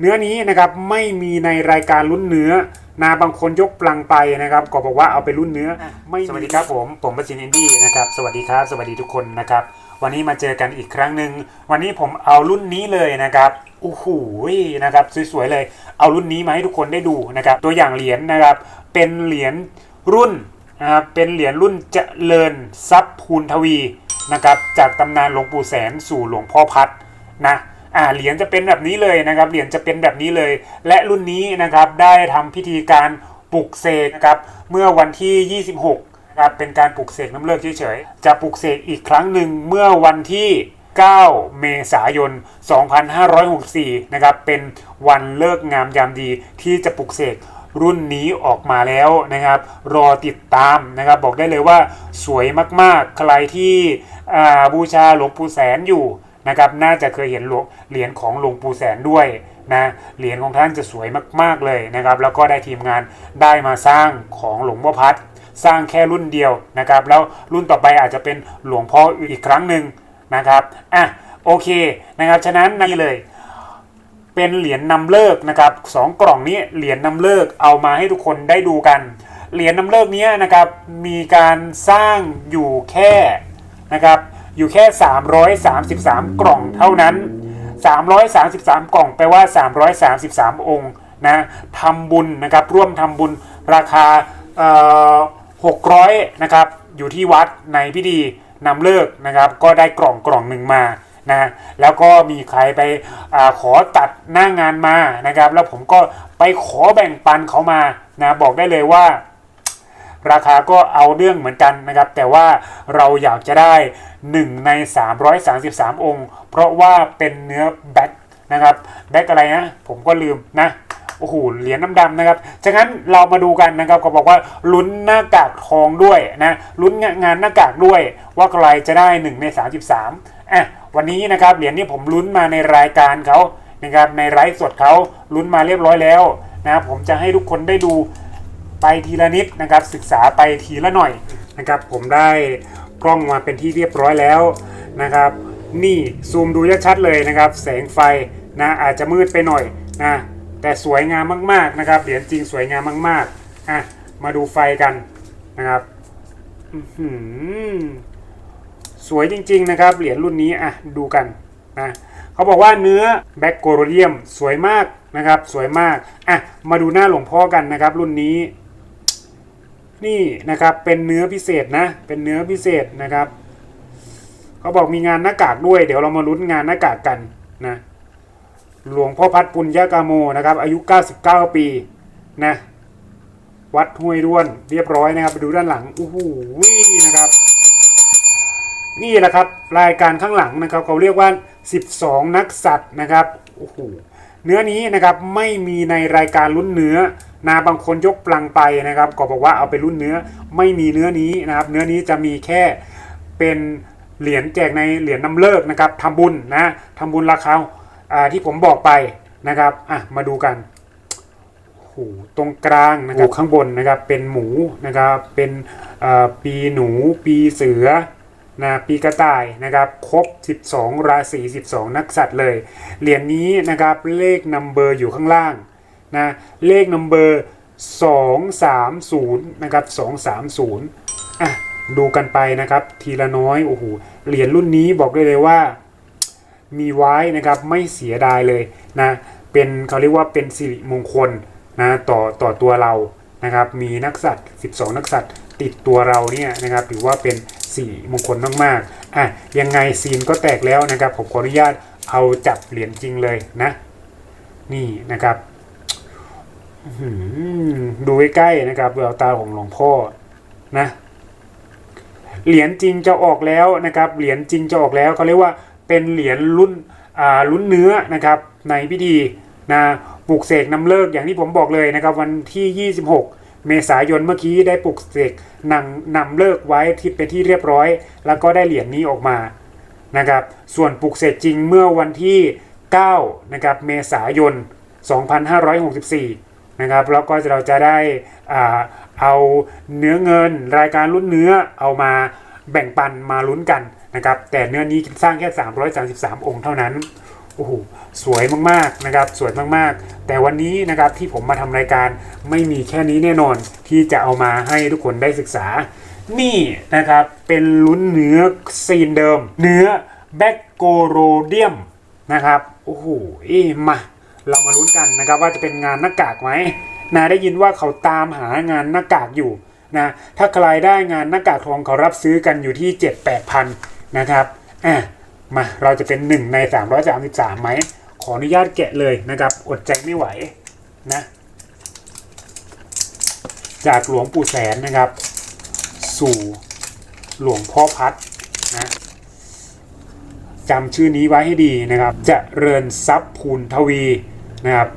เนื้อนี้นะครับไม่มีในรายการรุ่นเนื้อนาบางคนยกปลังไปนะครับ ก็บอกว่าเอาไปรุ่นเนื้อ ไม่สวัสดีครับผม ผมประสิทธิ์อินดี้นะครับ สวัสดีครับ สวัสดีทุกคนนะครับ วันนี้มาเจอกันอีกครั้งหนึ่ง วันนี้ผมเอารุ่นนี้เลยนะครับโอ้โหนะครับสวยๆเลย เอารุ่นนี้มาให้ทุกคนได้ดูนะครับ ตัวอย่างเหรียญนะครับ เป็นเหรียญรุ่นนะครับเป็นเหรียญรุ่นเจริญทรัพย์ภูนทวีนะครับ จากตำนานหลวงปู่แสนสู่หลวงพ่อพัดนะ อ่าเหรียญจะเป็นแบบนี้เลยนะครับเหรียญจะเป็นแบบนี้เลย และรุ่นนี้นะครับได้ทำพิธีการปลุกเสกนะครับเมื่อวันที่ 26ครับเป็นการปลุกเสกน้ำเลิกเฉยๆจะปลุกเสกอีกครั้งหนึ่งเมื่อวันที่ 9 เมษายน 2564 นะครับเป็นวันเลิกงามยามดีที่จะปลุกเสกรุ่นนี้ออกมาแล้วนะครับ รอติดตามนะครับ บอกได้เลยว่าสวยมากๆ ใครที่บูชาหลวงปู่แสนอยู่ นะครับน่าจะเคยเห็นเหรียญของหลวงปู่แสนด้วยนะเหรียญของท่านจะสวยมากๆเลยนะครับ แล้วก็ได้ทีมงานได้มาสร้างของหลวงพ่อพัดสร้างแค่รุ่นเดียวนะครับ แล้วรุ่นต่อไปอาจจะเป็นหลวงพ่ออีกครั้งหนึ่งนะครับอะโอเคนะครับฉะนั้นนี่เลย เป็นเหรียญนำเลิกนะครับสองกล่องนี้เหรียญนำเลิกเอามาให้ทุกคนได้ดูกันเหรียญนำเลิกนี้นะครับมีการสร้างอยู่แค่นะครับ อยู่แค่ 333 กล่องเท่านั้น 333 กล่องแปลว่า 333 องค์นะทำบุญนะครับร่วมทำบุญราคาเอ่อ600นะครับอยู่ที่วัดในพิธีนำเลิกนะครับ ก็ได้กล่องกล่องหนึ่งมานะแล้วก็มีใครไปอขอตัดหน้างานมานะครับ แล้วผมก็ไปขอแบ่งปันเขามานะบอกได้เลยว่า ราคาก็เอาเรื่องเหมือนกันนะครับ แต่ว่าเราอยากจะได้ 1 ใน 333 องค์ เพราะว่าเป็นเนื้อแบ็คนะครับแบ็คอะไรนะผมก็ลืมนะโอ้โห เหรียญน้ำดำนะครับ ฉะนั้นเรามาดูกันนะครับ ก็บอกว่าลุ้นหน้ากากทองด้วยนะลุ้นงานหน้ากากด้วย ว่าใครจะได้ 1 ใน 33อะวันนี้นะครับ เหรียญนี้ผมลุ้นมาในรายการเขานะครับ ในไลฟ์สดเขาลุ้นมาเรียบร้อยแล้วนะ ผมจะให้ทุกคนได้ดู ไปทีละนิดนะครับศึกษาไปทีละหน่อยนะครับผมได้กล้องมาเป็นที่เรียบร้อยแล้วนะครับนี่ซูมดูชัดเลยนะครับ แสงไฟนะอาจจะมืดไปหน่อยนะแต่สวยงามมาก ๆนะครับเหรียญจริงสวยงามมากๆอะมาดูไฟกันนะครับอื้อหือสวยจริง ๆ นะครับ เหรียญรุ่นนี้อะดูกันนะเขาบอกว่าเนื้อแบคโกรเดียมสวยมากนะครับ สวยมากอะมาดูหน้าหลวงพ่อกันนะครับ รุ่นนี้ นี่นะครับเป็นเนื้อพิเศษนะ เป็นเนื้อพิเศษนะครับเขาบอกมีงานหน้ากากด้วย เดี๋ยวเรามาลุ้นงานหน้ากากกันนะหลวงพ่อพัดปุญญากาโมนะครับ อายุ 99 ปีนะวัดห้วยด้วนเรียบร้อยนะครับ ไปดูด้านหลังอู้หูนะครับ นี่แหละครับรายการข้างหลังนะครับเขาเรียกว่า 12 นักสัตว์นะครับโอ้โหเนื้อนี้นะครับไม่มีในรายการรุ่นเนื้อ นะบางคนยกปลังไปนะครับ ก็บอกว่าเอาไปรุ่นเนื้อไม่มีเนื้อนี้นะครับ เนื้อนี้จะมีแค่เป็นเหรียญแจกในเหรียญนำเลิกนะครับทำบุญนะทำบุญราคาอ่าที่ผมบอกไปนะครับอะมาดูกันโอ้โหตรงกลางนะครับข้างบนนะครับเป็นหมูนะครับเป็นเอ่อปีหนู ปีเสือนะปีกระต่ายนะครับครบ 12 ราศี 12 นักสัตว์เลย เหรียญนี้นะครับเลขนัมเบอร์อยู่ข้างล่าง นะเลขนัมเบอร์230นะครับ230อะดูกันไปนะครับ ทีละน้อยโอ้โหเหรียญรุ่นนี้บอกได้เลยว่า มีไว้นะครับไม่เสียดายเลยนะเป็นเขาเรียกว่าเป็นสิริมงคลนะต่อต่อตัวเรานะครับ มีนักสัตว์ 12 นักสัตว์ติดตัวเราเนี่ยนะครับถือว่าเป็นสิริมงคลมากๆอะยังไงซีนก็แตกแล้วนะครับ ผมขออนุญาตเอาจับเหรียญจริงเลยนะ นี่นะครับ ดูใกล้ๆนะครับแววตาของหลวงพ่อนะ เหรียญจริงจะออกแล้วนะครับ เหรียญจริงจะออกแล้วเขาเรียกว่าเป็นเหรียญรุ่นอ่ารุ่นเนื้อนะครับ ในพิธีนะปลุกเสกนำเลิกอย่างที่ผมบอกเลยนะครับ วันที่ 26 เมษายนเมื่อกี้ได้ปลุกเสกนำนำเลิกไว้ที่เป็นที่เรียบร้อย แล้วก็ได้เหรียญนี้ออกมานะครับ ส่วนปลุกเสกจริงเมื่อวันที่9นะครับเมษายน 2564 นะครับแล้วก็เราจะได้เอาเนื้อเงินรายการรุ่นเนื้อเอามาแบ่งปันมาลุ้นกันนะครับแต่เนื้อนี้สร้างแค่ 333 องค์เท่านั้นโอ้โหสวยมากๆนะครับสวยมากๆ แต่วันนี้นะครับที่ผมมาทำรายการไม่มีแค่นี้แน่นอนที่จะเอามาให้ทุกคนได้ศึกษา นี่นะครับเป็นลุ้นเนื้อซีนเดิม เนื้อแบคโกโรเดียมนะครับโอ้โหอ๊ะมา เรามาลุ้นกันนะครับว่าจะเป็นงานหน้ากากไหมนะได้ยินว่าเขาตามหางานหน้ากากอยู่นะถ้าใครได้งานหน้ากากทองเขารับซื้อกันอยู่ที่ 7 8พันนะครับอะมาเราจะเป็น 1 ใน 333ไหมขออนุญาตแกะเลยนะครับอดใจไม่ไหวนะจากหลวงปู่แสนนะครับ สู่หลวงพ่อพัดนะ จำชื่อนี้ไว้ให้ดีนะครับจะเริญทรัพย์ภูนทวีนะครับ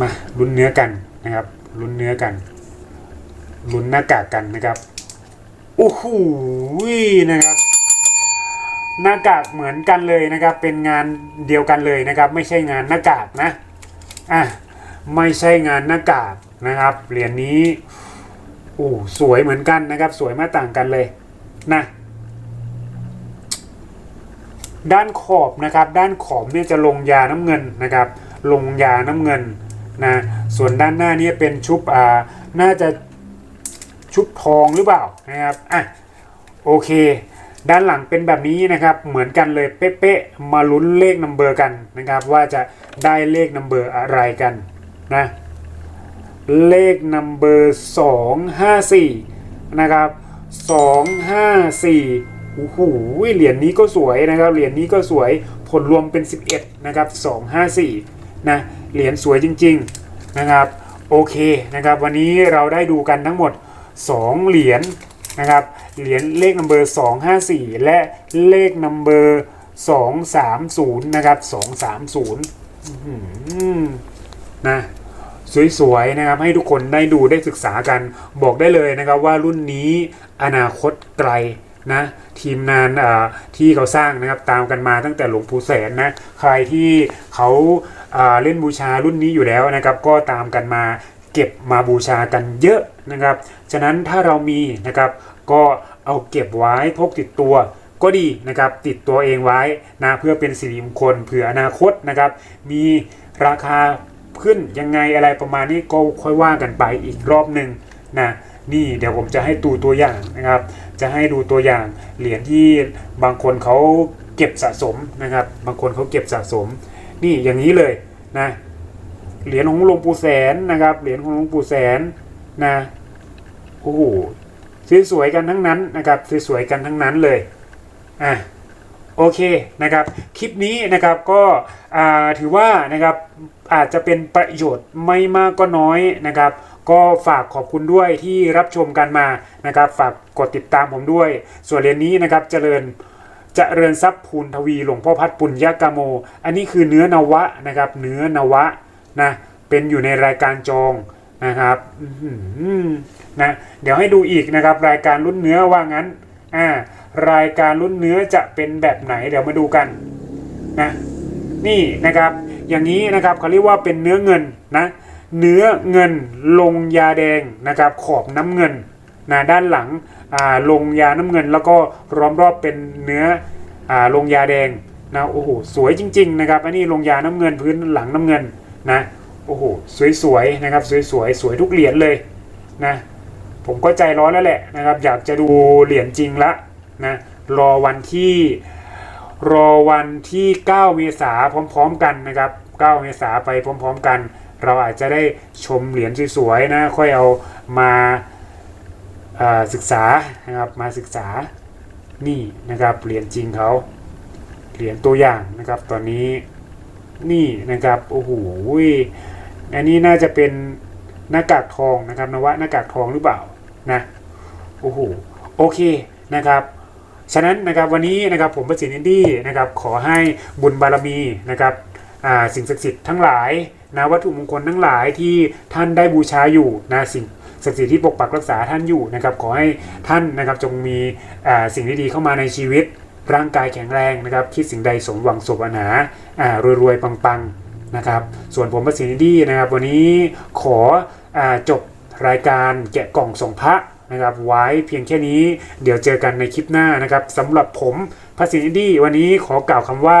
มาลุ้นเนื้อกันนะครับลุ้นเนื้อกันลุ้นหน้ากากกันนะครับโอ้โหนะครับหน้ากากเหมือนกันเลยนะครับ เป็นงานเดียวกันเลยนะครับ ไม่ใช่งานหน้ากากนะอะไม่ใช่งานหน้ากากนะครับเหรียญนี้โอ้สวยเหมือนกันนะครับ สวยม่ต่างกันเลยนะ ด้านขอบนะครับ ด้านขอบเนี่ยจะลงยาน้ำเงินนะครับ ลงยาน้ำเงินนะส่วนด้านหน้านี่เป็นชุบอ่าน่าจะชุบทองหรือเปล่านะครับอะโอเค ด้านหลังเป็นแบบนี้นะครับ เหมือนกันเลยเป๊ะๆมาลุ้นเลขนัมเบอร์กันนะครับ ว่าจะได้เลขนัมเบอร์อะไรกันนะเลขนัมเบอร์สองห้าสี่นะครับสองห้าสี่ โอ้โหเหรียญนี้ก็สวยนะครับเหรียญนี้ก็สวยผลรวมเป็น 11 นะครับ 254 นะเหรียญสวยจริง ๆ นะครับ โอเคนะครับ วันนี้เราได้ดูกันทั้งหมด 2 เหรียญนะครับเหรียญเลขนัมเบอร์254 และเลขนัมเบอร์230 นะครับ 230นะสวยๆนะครับให้ทุกคนได้ดูได้ศึกษากันบอกได้เลยนะครับว่ารุ่นนี้อนาคตไกล นะทีมงานที่เขาสร้างนะครับตามกันมาตั้งแต่หลวงปู่แสนนะใครที่เขาอ่าเล่นบูชารุ่นนี้อยู่แล้วนะครับ ก็ตามกันมาเก็บมาบูชากันเยอะนะครับ ฉะนั้นถ้าเรามีนะครับก็เอาเก็บไว้พกติดตัวก็ดีนะครับติดตัวเองไว้นะเพื่อเป็นสิริมงคลเผื่ออนาคตนะครับ มีราคาขึ้นยังไงอะไรประมาณนี้ก็ค่อยว่ากันไปอีกรอบหนึ่งนะ นี่เดี๋ยวผมจะให้ดูตัวอย่างนะครับ จะให้ดูตัวอย่างเหรียญที่บางคนเขาเก็บสะสมนะครับ บางคนเขาเก็บสะสม นี่อย่างนี้เลยนะเหรียญของหลวงปู่แสนนะครับ เหรียญของหลวงปู่แสนนะโอ้โหสวยๆกันทั้งนั้นนะครับสวยๆกันทั้งนั้นเลยอะโอเคนะครับ คลิปนี้นะครับก็ถือว่านะครับอาจจะเป็นประโยชน์ไม่มากก็น้อยนะครับ ก็ฝากขอบคุณด้วยที่รับชมกันมานะครับ ฝากกดติดตามผมด้วย ส่วนเรียนนี้นะครับเจริญจเจริญทรัพย์ภูนทวีหลวงพ่อพัดปุญญากาโม อันนี้คือเนื้อนวะนะครับ เนื้อนวะนะเป็นอยู่ในรายการจองนะครับอื้อหือนะเดี๋ยวให้ดูอีกนะครับ รายการรุ่นเนื้อว่างั้นอ่ารายการรุ่นเนื้อจะเป็นแบบไหนเดี๋ยวมาดูกันนะนี่นะครับ อย่างนี้นะครับเขาเรียกว่าเป็นเนื้อเงินนะ เนื้อเงินลงยาแดงนะครับขอบน้ำเงินนะด้านหลังอ่าลงยาน้ำเงิน แล้วก็ล้อมรอบเป็นเนื้ออ่าลงยาแดงนะโอ้โหสวยจริง ๆ นะครับอันนี้ลงยาน้ำเงินพื้นหลังน้ำเงินนะโอ้โหสวยๆนะครับสวยๆสวยทุกเหรียญเลยนะผมก็ใจร้อนแล้วแหละนะครับ อยากจะดูเหรียญจริงละนะรอวันที่รอวันที่ 9 เมษาพร้อม ๆ กันนะครับ 9 เมษาไปพร้อม ๆ กัน เราอาจจะได้ชมเหรียญสวยๆนะค่อยเอามาาศึกษานะครับมาศึกษานี่นะครับเหรียญจริงเขาเหรียญตัวอย่างนะครับตอนนี้นี่นะครับโอ้โหอันนี้น่าจะเป็นหน้ากากทองนะครับนวะหน้ากากทองหรือเปล่านะโอ้โหโอเคนะครับฉะนั้นนะครับวันนี้นะครับผมประสิทธิ์อินดี้นะครับขอให้บุญบารมีนะครับ สิ่งศักดิ์สิทธิ์ทั้งหลายนะวัตถุมงคลทั้งหลายที่ท่านได้บูชาอยู่นะสิ่งศักดิ์สิทธิ์ที่ปกปักรักษาท่านอยู่นะครับขอให้ท่านนะครับจงมีอ่าสิ่งดีๆเข้ามาในชีวิต ร่างกายแข็งแรงนะครับคิดสิ่งใดสมหวังสมปรารถนาอ่ารวยๆปังๆนะครับส่วนผมประสิทธิ์ดี้นะครับ วันนี้ขออจบรายการแกะกล่องส่งพระนะครับไว้เพียงแค่นี้เดี๋ยวเจอกันในคลิปหน้านะครับสำหรับผมพัสินดี้วันนี้ขอกล่าวคำว่า